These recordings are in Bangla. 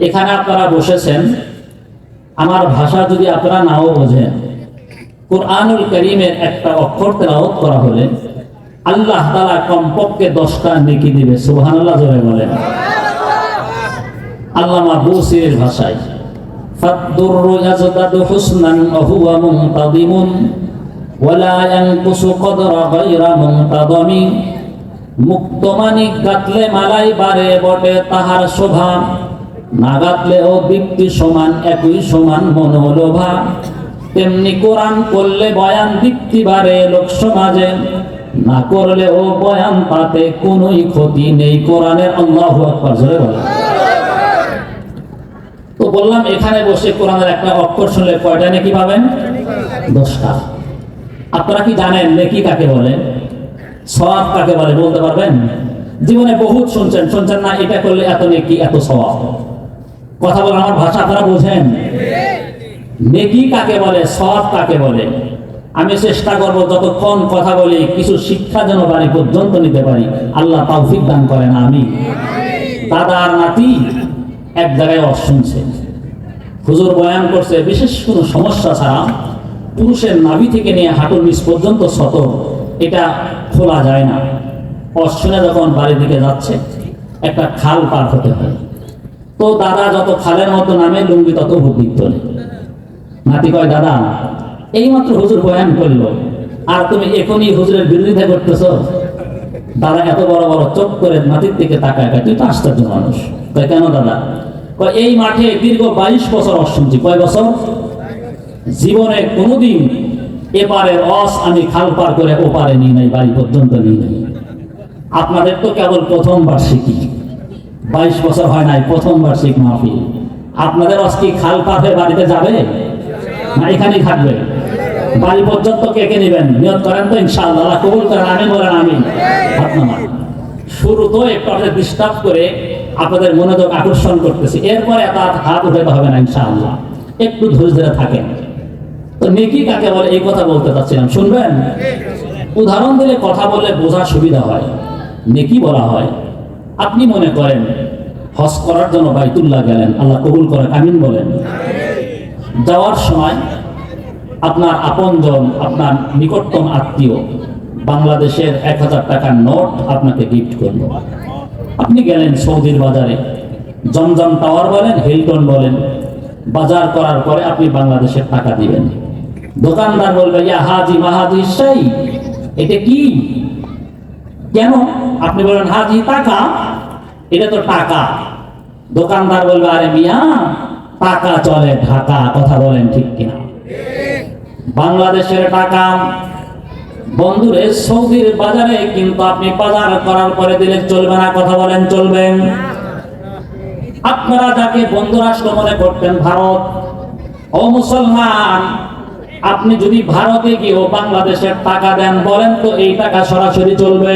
এখানে আপনারা বসেছেন আমার ভাষা যদি আপনারা নাও বোঝেন কোরআনুল করিমের একটা অক্ষর তেলাওয়াত করা হলে আল্লাহ তালা কমপক্ষে দশটা নেকি দিবে সুবহানাল্লাহ জোরে বলেন আল্লামা বুসির ভাষায় فالضر يزداد حسنا وهو منتظم ولا ينقص قدر غير منتظم মুক্তমানিক গাতলে মালাই বারে বটে তাহার শোভা না গাতলেও দীপ্তি সমান, একই সমান মনোলোভা। তেমনি কোরআন করলে বয়ান বারে লোক সমাজে। না করলে ও বয়ান কোনোই ক্ষতি নেই কোরআনের আল্লাহ তো বললাম, এখানে বসে কোরআনের একটা অক্ষর শুনলে কয়টা নেকি পাবেন? দশটা। আপনারা কি জানেন নেকি কাকে বলে? সওয়াব কাকে বলে, বলতে পারবেন? জীবনে বহুত শুনছেন শুনছেন না, এটা করলে এত নেকি, এত সওয়াব। কথা বলে আমার ভাষা আপনারা বোঝেন? নেকি কাকে বলে, সৎ কাকে বলে? আমি চেষ্টা করব যতক্ষণ কথা বলি, কিছু শিক্ষা যেন বাড়ি পর্যন্ত নিতে পারি। আল্লাহ তৌফিক দান করেন আমি দাদা আর নাতি এক জায়গায় অস শুনছে। হুজুর বয়ান করছে, বিশেষ কোনো সমস্যা ছাড়া পুরুষের নাভি থেকে নিয়ে হাঁটুর নিচ পর্যন্ত শত এটা খোলা যায় না। অস যখন বাড়ির দিকে যাচ্ছে, একটা খাল পার হতে হয়। তো দাদা যত খালের মতো নামে লুঙ্গি তত বুদ্ধিক তোলে নাতি কয় দাদা এইমাত্র হুজুর বয়ান করল আর তুমি এখনই হুজুরের বিরোধিতা করতেছ। দাদা এত বড় বড় চোখ করে মাটির দিকে তাকায় কয়, তুই তো আশ্চর্য মানুষ। কয় কেন দাদা? এই মাঠে দীর্ঘ বাইশ বছর অস শুনছি কয় বছর? জীবনে কোনোদিন এপারের অস আমি খাল পার করে ওপারে নিয়ে নাই বাড়ি পর্যন্ত নিয়ে নাই। আপনাদের তো কেবল প্রথম বার্ষিকী। বাইশ বছর হয় নাই, প্রথম বার্ষিক মাহফিল। আপনাদের অস খাল পার বাড়িতে যাবে না এখানেই থাকবে? বাড়ি পর্যন্ত কে কে নেবেন? নিয়ত করেন তো ইনশাআল্লাহ কবুল করেন আমি বলেন আমি শুরু তো একটু আপনাদের ডিস্টার্ব করে আপনাদের মনোযোগ আকর্ষণ করতেছি। এরপরে এত হাত- উঠাতে হবে না ইনশাআল্লাহ। একটু ধৈর্য ধরে থাকেন। তো নেকি কাকে বলে? এই কথা বলতে চাচ্ছিলাম। শুনবেন? উদাহরণ দিলে কথা বললে বোঝার সুবিধা হয়। নেকি বলা হয়। আপনি মনে করেন হজ করার জন্য বাইতুল্লাহ গেলেন, আল্লাহ কবুল করেন, আমিন বলেন। যাওয়ার সময় আপনার আপনজন, আপনার নিকটতম আত্মীয় বাংলাদেশের এক হাজার টাকার নোট আপনাকে গিফট করল। আপনি গেলেন সৌদির বাজারে, জমজম টাওয়ার বলেন, হিলটন বলেন, বাজার করার পরে আপনি বাংলাদেশের টাকা দিবেন। দোকানদার বলবে, ইয়া হাজি মাহাজি সেই এটা কি? কেন? আপনি বলেন, হাজি, টাকা? এটা তো টাকা। দোকানদার বলবে, আরে মিয়া, টাকা চলে ঢাকা, কথা বলেন ঠিক কিনা। বাংলাদেশের টাকা, বন্ধুরে, সৌদির বাজারে কিন্তু আপনি বাজার করার পরে দিলে চলবে না, কথা বলেন চলবেন আপনারা যাকে বন্ধু রাষ্ট্র মনে করতেন, ভারত, ও মুসলমান আপনি যদি ভারতে গিয়েও বাংলাদেশের টাকা দেন বলেন তো এই টাকা সরাসরি চলবে।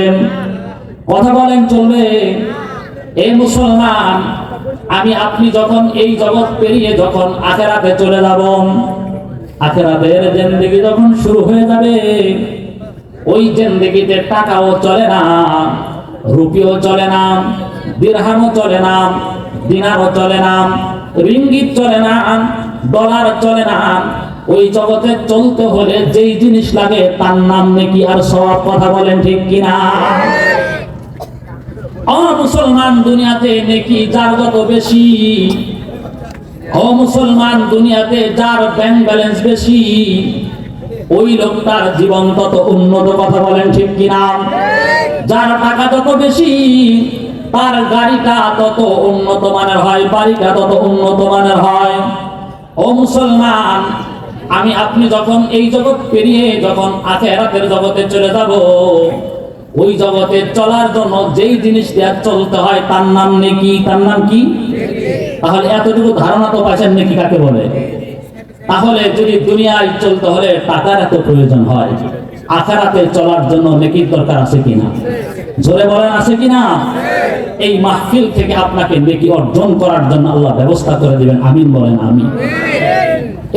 কথা বলেন, চলবে। এই মুসলমান, আমি, আপনি যখন এই জগৎ পেরিয়ে যখন আখেরাতে চলে যাব, আখেরাতের জিন্দেগি যখন শুরু হয়ে যাবে, ওই জিন্দেগিতে টাকাও চলে না, রুপিও চলে না, দিরহামও চলে না, দিনারও চলে না, রিঙ্গিত চলে না, ডলার চলে না ওই জগতে চলতে হলে যেই জিনিস লাগে, তার নাম নাকি আর সব কথা বলেন ঠিক কিনা? ও মুসলমান দুনিয়াতে নাকি যার যত বেশি, ও মুসলমান দুনিয়াতে যার ব্যাংক ব্যালেন্স বেশি, ওই লোকটার জীবন তত উন্নত কথা বলেন ঠিক কিনা? যার টাকা যত বেশি, তার গাড়িটা তত উন্নত মানের হয়, বাড়িটা তত উন্নত মানের হয়। ও মুসলমান আমি আপনি যখন এই জগৎ পেরিয়ে যখন আখেরাতের জগতে চলে যাব, ওই জগতে চলার জন্য যেই জিনিস চলতে হয়, তার নাম নেকি? তার নাম কি? তাহলে এতটুকু ধারণা তো পাইছেন নাকি কাকে বলে? তাহলে যদি দুনিয়ায় চলতে হলে টাকার এত প্রয়োজন হয়, আখারাতে চলার জন্য নেকির দরকার আছে কিনা? জোরে বলেন, আছে কিনা? এই মাহফিল থেকে আপনাকে নেকি অর্জন করার জন্য আল্লাহ ব্যবস্থা করে দিবেন। আমিন বলেন আমি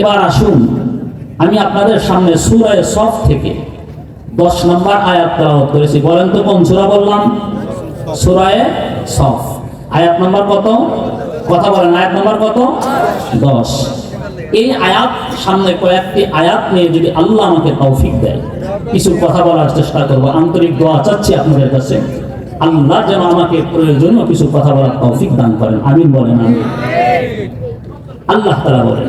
এবার আসুন আমি আপনাদের সামনে সুরায় সফ থেকে দশ নম্বর আয়াত তেলাওয়াত করেছি। বলেন তো কোন সূরা বললাম? সুরায় সফ। আয়াত নম্বর কত? কথা বলেন, আয়াত নম্বর কত? দশ। এই আয়াত, সামনে কয়েকটি আয়াত নিয়ে যদি আল্লাহ আমাকে তৌফিক দেয়, কিছু কথা বলার চেষ্টা করব। আন্তরিক দোয়া চাচ্ছি আপনাদের কাছে। আল্লাহ যেন আমাকে প্রয়োজনীয় কিছু কথা বলার তৌফিক দান করেন। আমিন বলেন আমি আল্লাহ তালা বলেন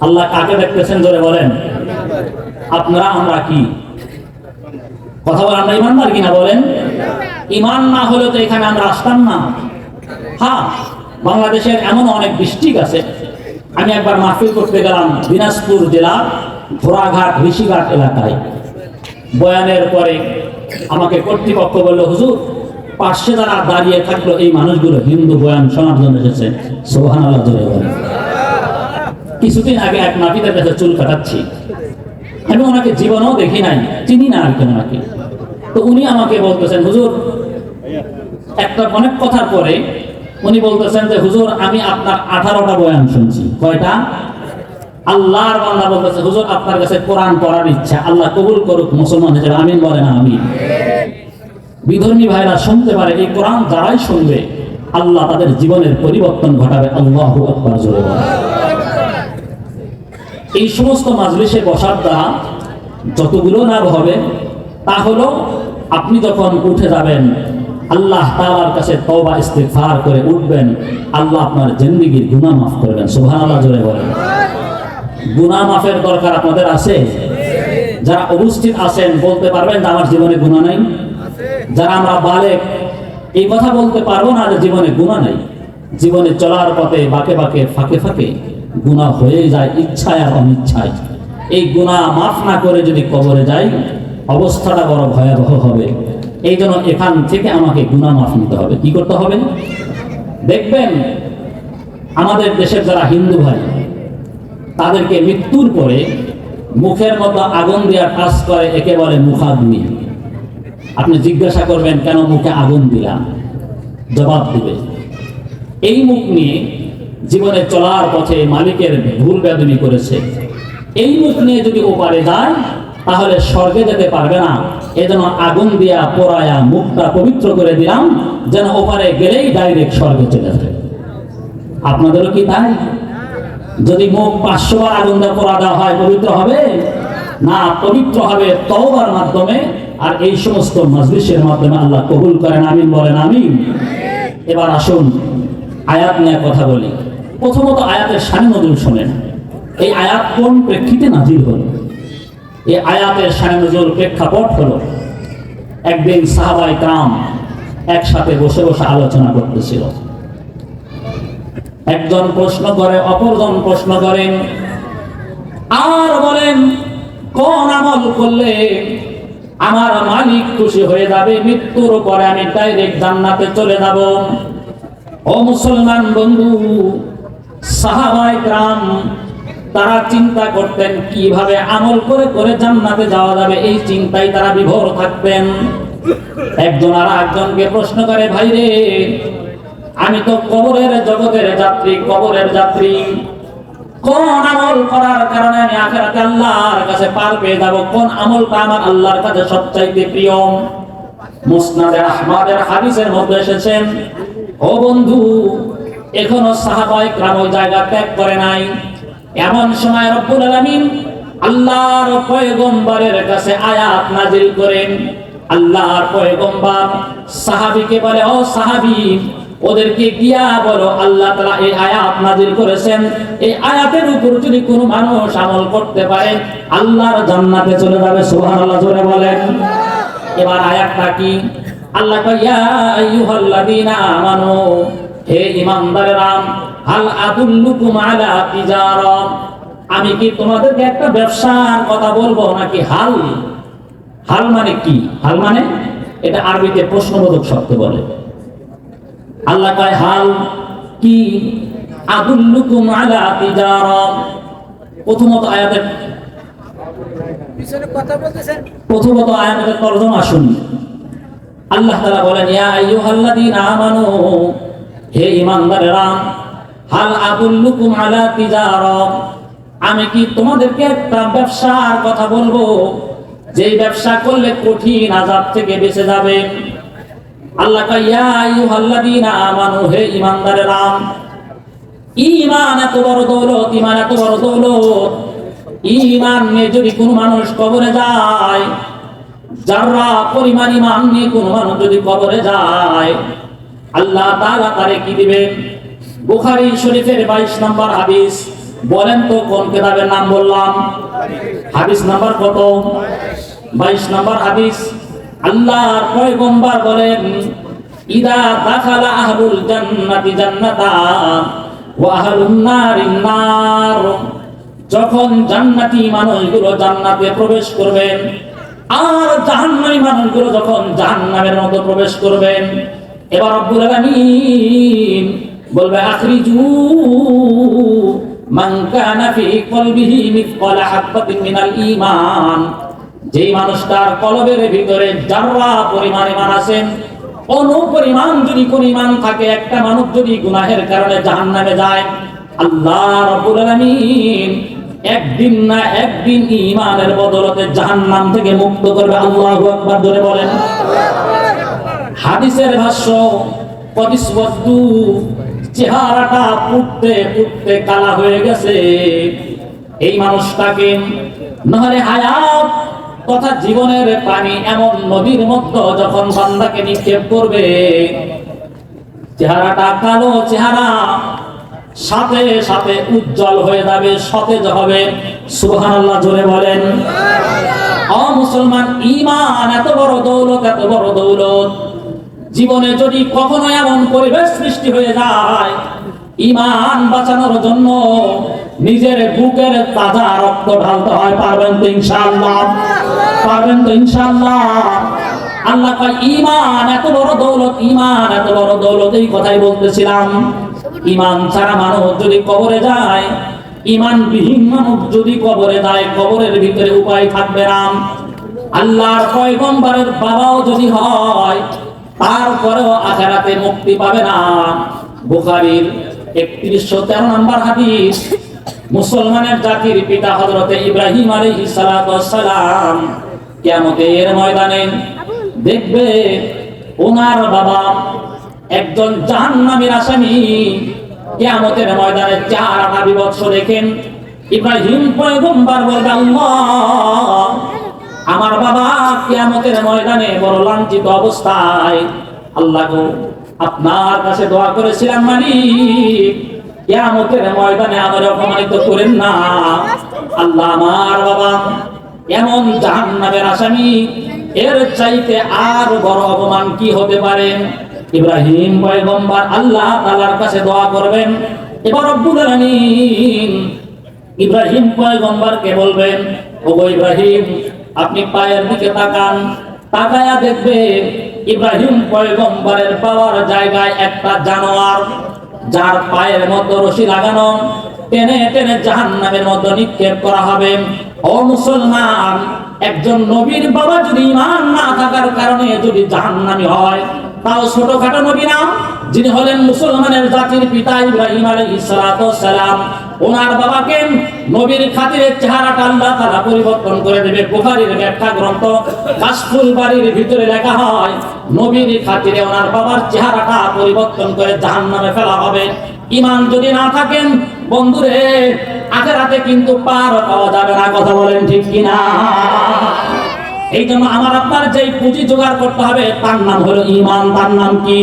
আল্লাহ কাকে দেখতেছেন জোরে বলেন? আপনারা, আমরা কি? কথা আমরা ইমানদার কিনা বলেন? ইমান না হলে তো এখানে আমরা আসতাম না। হ্যাঁ বাংলাদেশের এমন অনেক ডিস্ট্রিক্ট আছে। আমি একবার মাহফিল করতে গেলাম দিনাজপুর জেলার ঘোড়াঘাট, ঋষিঘাট এলাকায়। বয়ানের পরে আমাকে কর্তৃপক্ষ বলল, হুজুর পার্শ্বে যারা দাঁড়িয়ে থাকল এই মানুষগুলো। হিন্দু বয়ান শোনার জন্য এসেছে। সোহান কিছুদিন আগে এক নাপিতের কাছে চুল কাটাচ্ছি। আমি ওনাকে জীবনেও দেখি নাই, চিনি না আর কি ওনাকে। তো উনি আমাকে বলতেছেন, হুজুর, একটা অনেক কথার পরে উনি বলতেছেন যে, হুজুর, আমি আপনার আঠারোটা বয়ান শুনছি। কয়টা? আল্লাহর বান্দা বলতেছে, হুজুর, আপনার কাছে কোরআন পড়ার ইচ্ছা। আল্লাহ কবুল করুক, মুসলমান হিসেবে আমিন না আমি বিধর্মী ভাইরা শুনতে পারে, এই কোরআন যারাই শুনবে। আল্লাহ তাদের জীবনের পরিবর্তন ঘটাবে। আল্লাহ এই সমস্ত মাজলিসে বসার দ্বারা যতগুলো লাভ হবে, তা হলো আপনি যখন উঠে যাবেন, আল্লাহ তাআলার কাছে তওবা, ইস্তেগফার করে উঠবেন, আল্লাহ আপনার জিন্দেগীর গুনাহ মাফ করবেন সুবহানাল্লাহ, জোরে বলেন। গুনাহ মাফের দরকার আপনাদের আছে? যারা উপস্থিত আছেন, বলতে পারবেন আমার জীবনে গুনাহ নাই। যারা আমরা বালেক, এই কথা বলতে পারব না যে জীবনে গুনাহ নাই। জীবনে চলার পথে বাঁকে বাঁকে, ফাঁকে ফাঁকে গুনাহ হয়ে যায়, ইচ্ছায় আর অনিচ্ছায়। এই গুনাহ মাফ না করে যদি কবরে যাই, অবস্থাটা বড় ভয়াবহ হবে। এই জন্য এখান থেকে আমাকে গুনাহ মাফ নিতে হবে। কি করতে হবে? দেখবেন, আমাদের দেশের যারা হিন্দু ভাই, তাদেরকে মৃত্যুর পরে মুখের মতো আগুন দেওয়া কাজ করে একেবারে মুখাগ্নি। আপনি জিজ্ঞাসা করবেন, কেন মুখে আগুন দিলাম? জবাব দিবে। এই মুখ নিয়ে জীবনে চলার পথে মালিকের ভুল বেদনি করেছে। এই মুখ নিয়ে যদি ওপারে যায়, তাহলে স্বর্গে যেতে পারবে না। এজন্য আগুন দিয়া পোড়ায়া মুখটা পবিত্র করে দিলাম, যেন ওপারে গেলেই ডাইরেক্ট স্বর্গে চলে যাবে আপনাদেরও কি তাই? যদি মুখ পাঁচশো আগুন দিয়ে পোড়া দেওয়া হয়, পবিত্র হবে? না, পবিত্র হবে তওবার মাধ্যমে আর এই সমস্ত মজলিসের মাধ্যমে আল্লাহ কবুল করেন, আমিন বলেন, আমিন। এবার আসুন, আয়াত নিয়ে কথা বলি। প্রথমত আয়াতের সানি নজরুল শোনেন। এই আয়াত কোন প্রেক্ষিতে নাজিল হল? এই আয়াতের সানি নজরুল প্রেক্ষাপট হলো, একদিন সাহাবাই কাম একসাথে বসে বসে আলোচনা করতেছিল। একজন প্রশ্ন করে, অপরজন প্রশ্ন করেন, আর বলেন, কোন আমল করলে আমার মালিক খুশি হয়ে যাবে, মৃত্যুর পরে আমি ডাইরেক্ট জান্নাতে চলে যাব। ও মুসলমান বন্ধু সাহাবাই গ্রাম তারা চিন্তা করতেন কীভাবে আমল করে করে জান্নাতে যাওয়া যাবে, এই চিন্তায় তারা বিভোর থাকতেন। একজন আর একজনকে প্রশ্ন করে ভাই রে আমি তো কবরের জগতের যাত্রী, কবরের যাত্রী। কোন আমল করার কারণে আমি আখেরাতে আল্লাহর কাছে পার পেয়ে যাব কোন আমলটা আমার আল্লাহর কাছে সবচাইতে প্রিয় মুসনাদে আহমদের হাদিসের মধ্যে এসেছেন ও বন্ধু এখনো সাহাবায়ে کرام ওই জায়গা ত্যাগ করে নাই এমন সময় রব্বুল আলামিন আল্লাহর পয়গম্বরের কাছে আয়াত নাজিল করেন আল্লাহর পয়গম্বর সাহাবীকে বলে ও সাহাবী ওদেরকে গিয়া বলো, আল্লাহ তাআলা এই আয়াত নাজিল করেছেন। এই আয়াতের উপর যদি কোনো মানুষ আমল করতে পারে, আল্লাহর জান্নাতে চলে যাবে, সুবহানাল্লাহ, জোরে বলেন। এবার আয়াতটা কি? আল্লাহ কয়, ইয়া আইয়ুহাল্লাযীনা আমানু, হে ঈমানদারেরা, হাল আদুল্লুকুম আলা তিজারা, আমি কি তোমাদেরকে একটা ব্যবসার কথা বলব নাকি হাল? হাল মানে কি? হাল মানে? এটা আরবিতে প্রশ্নবোধক শব্দ বলে। আল্লাহ কয় হাল কি আদুল্লুকুম আলা তিজারা? প্রথমত আয়াতের পিছনে কথা বলতেছেন। প্রথমত আয়াতের তর্জমা শুনি আল্লাহ তাআলা বলেন ইয়া আইয়ুহাল্লাযীনা আমানু হে ঈমানদারেরা হাল আদুল্লুকুম আলা তিজারা? আমি কি তোমাদেরকে একটা ব্যবসার কথা বলব? যেই ব্যবসা করলে কঠিন আজাব থেকে বেঁচে যাবে আল্লাহ কয়, ইয়া আইয়ুহাল্লাযীনা আমানু হে ঈমানদারেরা ঈমান এত বড় দৌলত ঈমান এত বড় দৌলত। ঈমান নিয়ে যদি কোনো মানুষ কবরে যায় যারা পরিমাণ ঈমান নিয়ে কোনো মানুষ যদি কবরে যায় আল্লাহ তাআলা তারে কি দিবেন? বুখারী শরীফের 22 নম্বর হাদিস বলেন তো কোন কিতাবের নাম বললাম? হাদিস নাম্বার কত? 22 নম্বর হাদিস আল্লাহর পয়গম্বর বলেন, ইদা দাখালা আহলুল জান্নাতি জান্নাতা ওয়া আহলুন নারিন নার। যখন জান্নাতি মানুষগুলো জান্নাতে প্রবেশ করবেন, আর জাহান্নামী মানুষগুলো যখন জাহান্নামের মতো প্রবেশ করবেন, এবার রব্বুল আলামিন বলবে, আখরিজু মান কানা ফি কলবিহি মিসকালা হাববাতিন মিনাল ঈমান। যেই মানুষটার কলবের ভিতরে যারা পরিমাণ ইমান আছেন, অনুপরিমাণ যদি কোন ইমান থাকে, একটা মানুষ যদি গুনাহের কারণে জাহান্নামে যায়, আল্লাহ রাব্বুল আলামিন একদিন না একদিন ইমানের বদলতে জাহান্নাম থেকে মুক্ত করবে। আল্লাহু আকবার ধরে বলেন। হাদিসের ভাষ্য কদিসবদ্দু চেহারাটা পুড়তে পুড়তে কালা হয়ে গেছে। এই মানুষটাকে নহলে হায়াত তথা জীবনের পানি এমন নদীর মধ্যে যখন বান্দাকে নিক্ষেপ করবে, চেহারাটা কালো চেহারা, সাথে সাথে উজ্জ্বল হয়ে যাবে, সতেজ হবে। সুবহানাল্লাহ, জোরে বলেন। অ মুসলমান ইমান এত বড় দৌলত, এত বড় দৌলত। জীবনে যদি কখনো এমন পরিবেশ সৃষ্টি হয়ে যায় ইমান বাঁচানোর জন্য নিজের বুকের তাজা রক্ত ঢালতে হয়, পারবেন তো ইনশাআল্লাহ? পারবেন তো ইনশাআল্লাহ? আল্লাহ কয়, ইমান, এত বড় দৌলত, ইমান, এত বড় দৌলত, এই কথাই বলতেছিলাম। ইমান ছাড়া মানুষ যদি কবরে যায় ইমান বিহীন মানুষ যদি কবরে যায়, কবরের ভিতরে উপায় থাকবে না। আল্লাহর পয়গম্বরের বাবাও যদি হয়, তারপরেও আখেরাতে মুক্তি পাবে না। বুখারীর একত্রিশশো তেরো নম্বর হাদিস। মুসলমানের জাতির পিতা হজরতে ইব্রাহিম ওয়াস সালাম কিয়ামতের ময়দানে দেখবে ওনার বাবা একজন জাহান্নামীর আসামি। কিয়ামতের ময়দানে চার আটা বিভৎস দেখেন, ইব্রাহিম পয়গম্বর বলবে আমার বাবা কিয়ামতের ময়দানে বড় লাঞ্ছিত অবস্থায়, আল্লাহ গো আপনার কাছে দোয়া করেছিলাম মালিক কিয়ামতের ময়দানে আমার অপমানিত করেন না। আল্লাহ আমার বাবা, এমন জাহান্নামের আসামি, এর চাইতে আর বড় অপমান কি হতে পারে? ইব্রাহিম পয়গম্বর আল্লাহ তাআলার কাছে দোয়া করবেন। এবার রব্বুল আলামিন ইব্রাহিম পয়গম্বরকে বলবেন, ওগো ইব্রাহিম, আপনি পায়ের দিকে তাকান, তাকায়া দেখবে ইব্রাহিম পয়গম্বরের পাওয়ার জায়গায় একটা জানোয়ার, যার পায়ের মধ্যে রশি লাগানো, টেনে টেনে জাহান্নামের মধ্যে নিক্ষেপ করা হবে। ও মুসলমান, একজন নবীর বাবা যদি ইমান না থাকার কারণে যদি জাহান্নামী হয়, তাও ছোটখাটো নবী না, যিনি হলেন মুসলমানের জাতির পিতা ইব্রাহিম আলাইহিস সালাতু সালাম। ওনার বাবাকে নবীর খাতিরে চেহারাটা আল্লাহ তাআলা পরিবর্তন করে দেবে। বুখারীর একটা গ্রন্থ, কাশফুল বাড়ির ভিতরে লেখা হয়, নবীর খাতিরে ওনার বাবার চেহারাটা পরিবর্তন করে জাহান্নামে ফেলা হবে। ইমান যদি না থাকেন, বন্ধুরে, আখেরাতে কিন্তু পার পাওয়া যাবে না, কথা বলেন ঠিক কিনা? এই জন্য আমার আপনার যেই পুঁজি জোগাড় করতে হবে, তার নাম হলো ইমান তার নাম কি?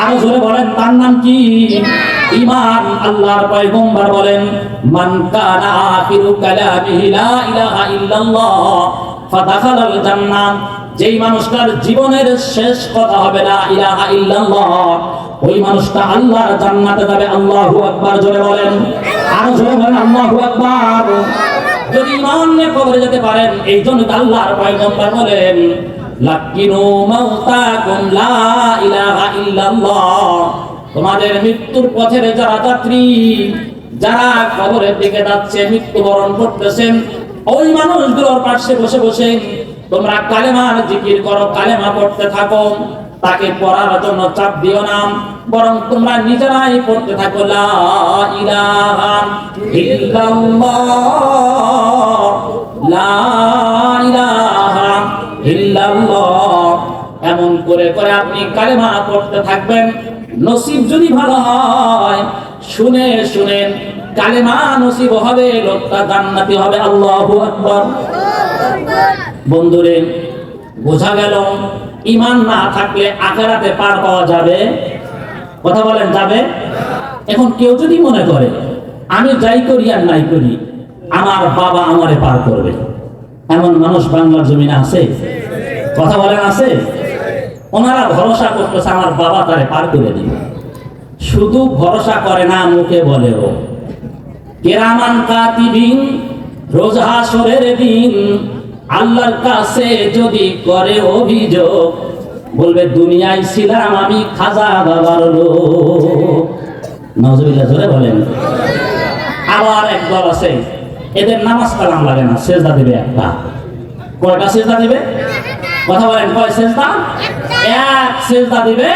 আরও জোরে বলেন, তার নাম কি? ইমান আল্লাহর পয়গম্বর বলেন, মান কানা আখিরু কালামিহি লা ইলাহা ইল্লাল্লাহ, ফাদাখালাল জান্নাহ। যেই মানুষটার জীবনের শেষ কথা হবে, লা ইলাহা ইল্লাল্লাহ, ওই মানুষটা আল্লাহর জান্নাতে যাবে। আল্লাহু আকবার, জোরে বলেন। আরও জোরে বলেন, আল্লাহু আকবার। যদি ইমান নিয়ে কবরে যেতে পারেন, এই জন্য আল্লাহর পয়গম্বর বলেন, লাকিনু মাউতাকুম লা ইলাহা ইল্লাল্লাহ। তোমাদের মৃত্যুর পথের যারা যাত্রী, যারা কবরের দিকে যাচ্ছে, মৃত্যুবরণ করতেছেন, ওই মানুষগুলোর পাশে বসে বসে তোমরা কালেমার জিকির করো, কালেমা পড়তে থাকো। তাকে পড়ার জন্য চাপ দিও না, বরং তোমরা নিজেরাই পড়তে থাকো, লা এমন করে করে আপনি কালেমা পড়তে থাকবেন। নসিব যদি ভালো হয়, শুনে শুনেন কালেমা নসিব হবে, লোকটা জান্নাতি হবে, আল্লাহু বন্ধুরে, বোঝা গেল ইমান না থাকলে আখেরাতে পার পাওয়া যাবে? কথা বলেন, যাবে? এখন কেউ যদি মনে করে, আমি যাই করি আর নাই করি, আমার বাবা আমারে পার করবে। এমন মানুষ বাংলার জমিনে আছে? কথা বলেন, আছে? ওনারা ভরসা করতেছে আমার বাবা তারে পার করে দিবে। শুধু ভরসা করে না, মুখে বলেও। কেরামান কাতিবিন, রোজ হাসরের দিন আল্লাহর কাছে যদি করে অভিযোগ, বলবে, দুনিয়ায় ছিলাম আমি খাজা বাবার লোক। নজরুল্লাহ জোরে বলেন। আবার এক একদল আছে, এদের নামাজ কালাম লাগে না, সেজদা দিবে একটা। কয়টা সেজদা দিবে? কথা বলেন, কয় সেজদা? এক সেজদা দিবে,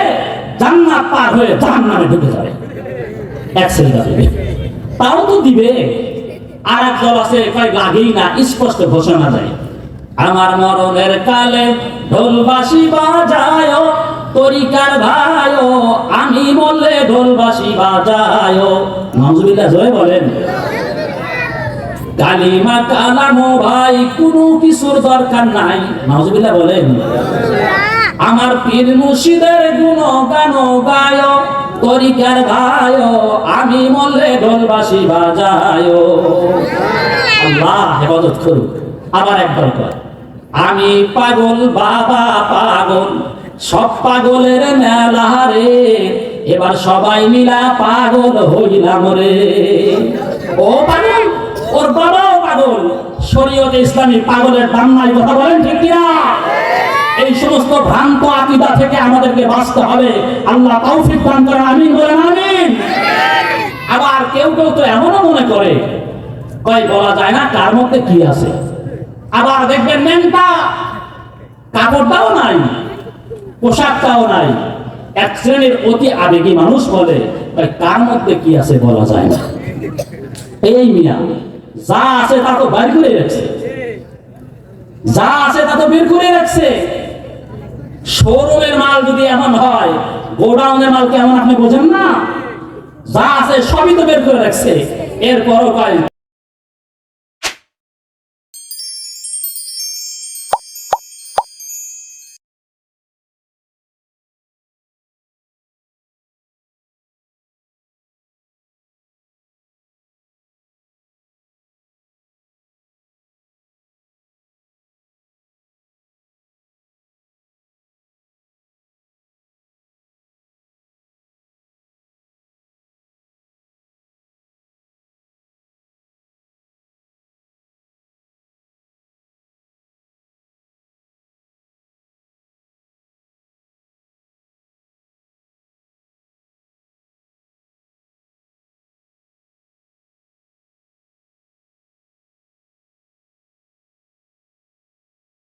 জান্নাত পার হয়ে জাহান্নামে ঢুকে যাবে। এক সেজদা দিবে। তাও তো দিবে। আর এক দল আছে, কয় লাগেই না স্পষ্ট ঘোষণা যায় আমার মরণের কালে ঢোলবাসি বাজায় তরিকার ভাই আমি বললে ঢোলবাসি বাজায় নজরুল্লাহ জয় বলেন, কালিমা কালামো ভাই, কোনো কিছুর দরকার নাই। নজরুল্লাহ বলেন, আমার পীর মুর্শিদের গুণ গান গায় তরিকার ভাই আমি মল্লে ঢোলবাসি বাজায় আল্লাহ হেফাজত করুক, আবার একবার কর আমি পাগল, বাবা পাগল, সব পাগলের মেলা রে। এবার সবাই মিলা পাগল হইলাম রে। ও পাগল, ওর বাবাও পাগল। শরীয়তে ইসলামী পাগলের নাই, কথা বলেন ঠিক কিনা? এই সমস্ত ভ্রান্ত আকিদা থেকে আমাদেরকে বাঁচতে হবে। আল্লাহ তৌফিক দান করে আমিন বলেন, আমিন। আবার কেউ কেউ তো এমনও মনে করে। কয়, বলা যায় না কার মধ্যে কি আছে? আবার দেখবেন নেনটা কাপড়টাও নাই, পোশাকটাও নাই। এক শ্রেণির অতি আবেগী মানুষ বলে কার মধ্যে কি আছে বলা যায় না। এই মিয়া, যা আছে তা তো বাইর করে রাখছে। যা আছে তা তো বের করে রাখছে। শোরুমের মাল যদি এমন হয়, গোডাউনের মাল কেমন আপনি বোঝেন না? যা আছে সবই তো বের করে রাখছে। এরপরও কয়